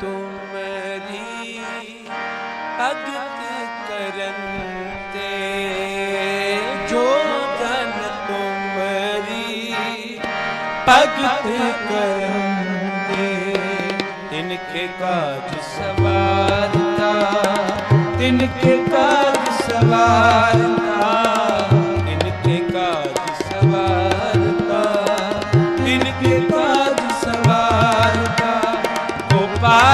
ਤੁਮਰੀ ਭਗਤ ਕਰਨ ਤੇ। ਜੋ ਜਨ ਤੁਮਰੀ ਭਗਤ ਕਰਨ ਤੇ। ਤਿਨ ਕੇ ਕਾਜ ਸਵਾਰਤਾ ਤਿਨ ਕੇ ਕਾਜ ਸਵਾਰਤਾ।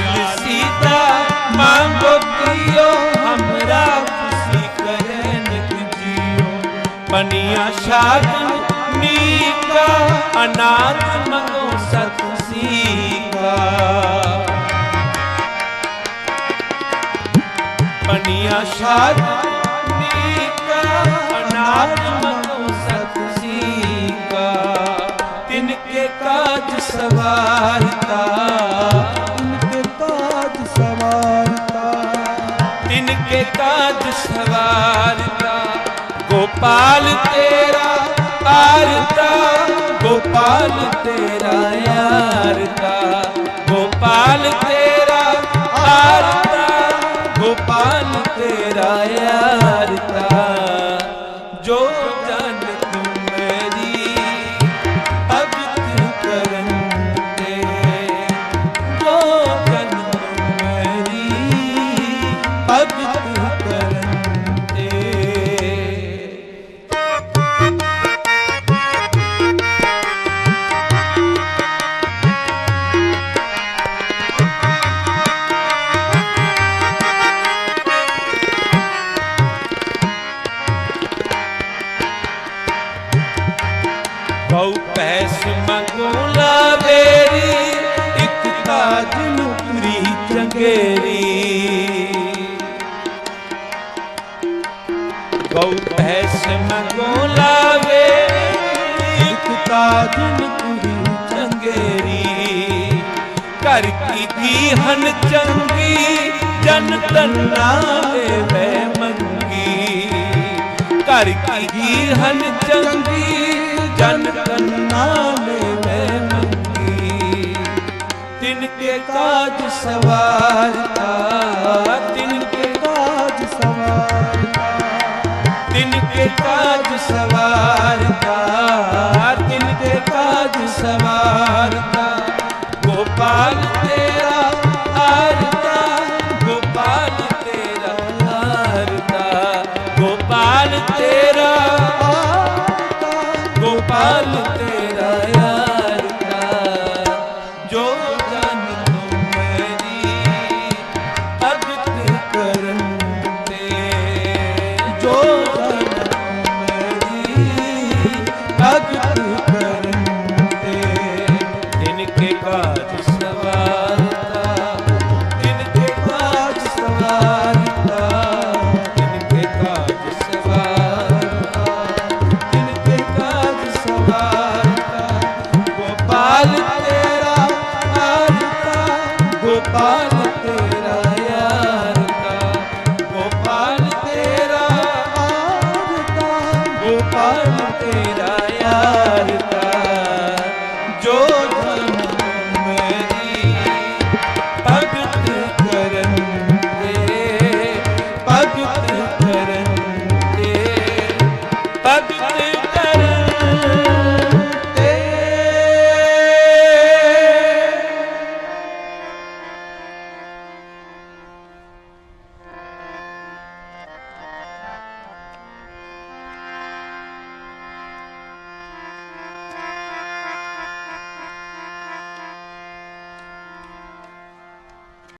सीता मांगो कियो हमरा खुशी करन जियो पनिया शादन नीका अनाथ मंगो सत सीका पनिया शादन ਤਿਨ ਕੇ ਕਾਜ ਸਵਾਰਤਾ ਗੋਪਾਲ ਤੇਰਾ ਆਰਤਾ ਗੋਪਾਲ ਤੇਰਾ ਆਰਤਾ ਗੋਪਾਲ ਤੇਰਾ ਆਰਤਾ ਗੋਪਾਲ ਤੇਰਾ ਆਰਤਾ ਜੋ ਕਉ ਪੈਸ ਮੰਗੋ ਲਾਵੇਰੀ, ਇੱਕ ਤਾਜ ਨੁਕਰੀ ਚੰਗੇਰੀ। ਕਉ ਪੈਸ ਮੰਗੋ ਲਾਵੇ ਇੱਕ ਤਾਜ ਨੁਕਰੀ ਚੰਗੇਰੀ। ਕਰ ਕੀ ਹਨ ਚੰਗੀ, ਜਨ ਤੰਨਾ ਵੇ ਮੰਗੀ। ਘਰ ਕੀ ਕੀ ਹਨ ਚੰਗੀ ਸਵਾਰਤਾ ਤਿਨ ਕੇ ਕਾਜ ਸਵਾਰਤਾ ਤਿਨ ਕੇ ਕਾਜ ਸਵਾਰਤਾ ਤਿਨ ਗੋਪਾਲ ਤੇਰਾ ਗੋਪਾਲ ਤੇਰਾ ਆਰਤਾ ਤੇਰਾ ਗੋਪਾਲ ਤੇਰਾ ਗੋਪਾਲ